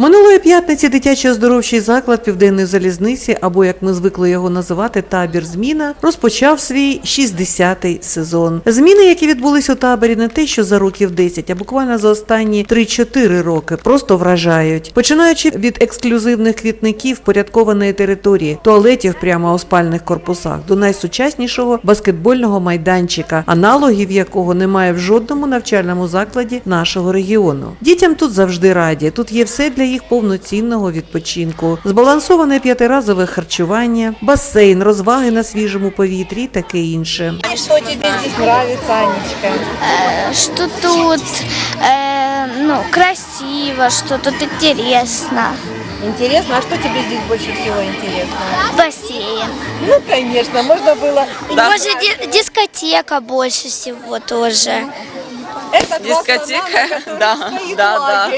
Минулої п'ятниці дитячий оздоровчий заклад Південної залізниці, або як ми звикли його називати, табір зміна, розпочав свій 60-й сезон. Зміни, які відбулись у таборі, не те, що за років 10, а буквально за останні 3-4 роки, просто вражають. Починаючи від ексклюзивних квітників, порядкованої території, туалетів прямо у спальних корпусах, до найсучаснішого баскетбольного майданчика, аналогів якого немає в жодному навчальному закладі нашого регіону. Дітям тут завжди раді. Тут є все для їх повноцінного відпочинку, збалансоване п'ятиразове харчування, басейн, розваги на свіжому повітрі і таке інше. Что тебе здесь Анечка? что тут э, ну, красиво, что тут интересно. Интересно, а что тебе здесь больше всего интересно? Бассейн. Ну, конечно, можно было... Может, дискотека больше всего тоже. Это Дискотека? Да, да, да.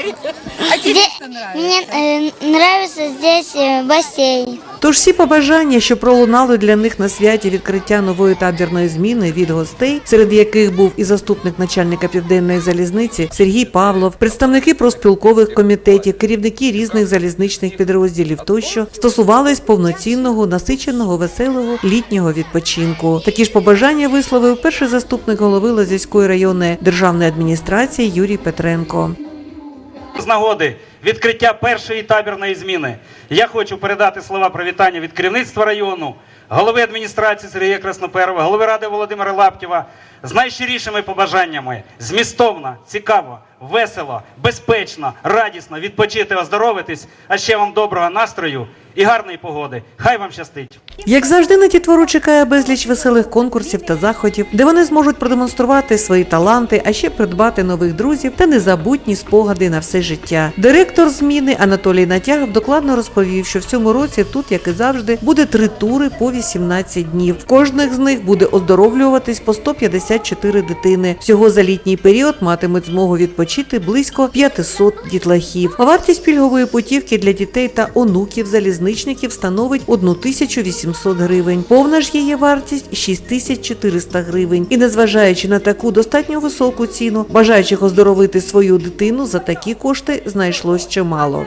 А тебе что нравится? Мне нравится здесь э, бассейн. Тож всі побажання, що пролунали для них на святі відкриття нової табірної зміни від гостей, серед яких був і заступник начальника південної залізниці Сергій Павлов, представники профспілкових комітетів, керівники різних залізничних підрозділів тощо стосувались повноцінного, насиченого, веселого літнього відпочинку. Такі ж побажання висловив перший заступник голови Лазівської районної державної адміністрації Юрій Петренко. З нагоди відкриття першої табірної зміни я хочу передати слова привітання від керівництва району, голови адміністрації Сергія Красноперова, голови ради Володимира Лаптєва з найщирішими побажаннями змістовно, цікаво, весело, безпечно, радісно відпочити, оздоровитись, а ще вам доброго настрою і гарної погоди. Хай вам щастить! Як завжди, на дітвору чекає безліч веселих конкурсів та заходів, де вони зможуть продемонструвати свої таланти, а ще придбати нових друзів та незабутні спогади на все життя. Директор зміни Анатолій Натягов докладно розповів, що в цьому році тут, як і завжди, буде три тури по 18 днів. В кожних з них буде оздоровлюватись по 154 дитини. Всього за літній період матимуть змогу відпочити близько 500 дітлахів. Вартість пільгової путівки для дітей та онуків залізничників становить 1800 гривень. Повна ж її вартість 6400 гривень. І незважаючи на таку достатньо високу ціну, бажаючих оздоровити свою дитину за такі кошти знайшлось чимало.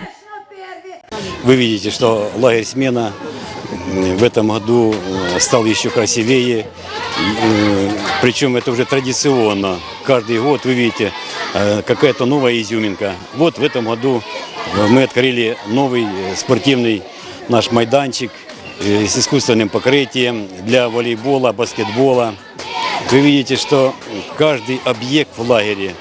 Вы видите, что лагерь «Смена» в этом году э, стал еще красивее. Э, Причем это уже традиционно. Каждый год вы видите э, какая-то новая изюминка. Вот в этом году э, мы открыли новый э, спортивный наш майданчик э, с искусственным покрытием для волейбола, баскетбола. Вы видите, что каждый объект в лагере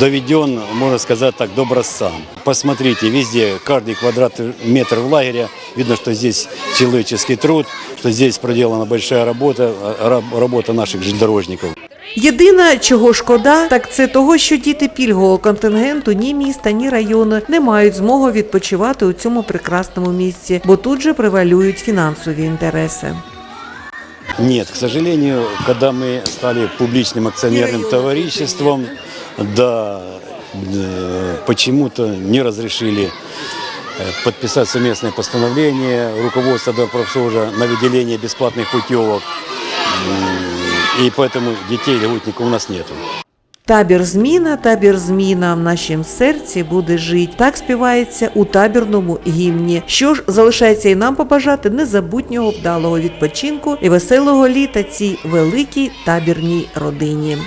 доведен, можно сказать так, до образца. Посмотрите, везде, каждый квадратметр в лагере, видно, что здесь человеческий труд, что здесь проделана большая работа, а, раб- работа наших железнодорожников. Єдине, чого шкода, так це того, що діти пільгового контингенту ні міста, ні району не мають змоги відпочивати у цьому прекрасному місці, бо тут же превалюють фінансові інтереси. Нет, к сожалению, когда мы стали публичным акционерным товариществом, да, э, почему-то не разрешили э, подписать совместное постановление руководства до профсоюза на выделение бесплатных путевок. М, И поэтому детей льготников у нас нету. Табір зміна, табір зміна в нашім серці буде жить. Так співається у табірному гімні. Що ж залишається і нам побажати незабутнього вдалого відпочинку і веселого літа цій великій табірній родині.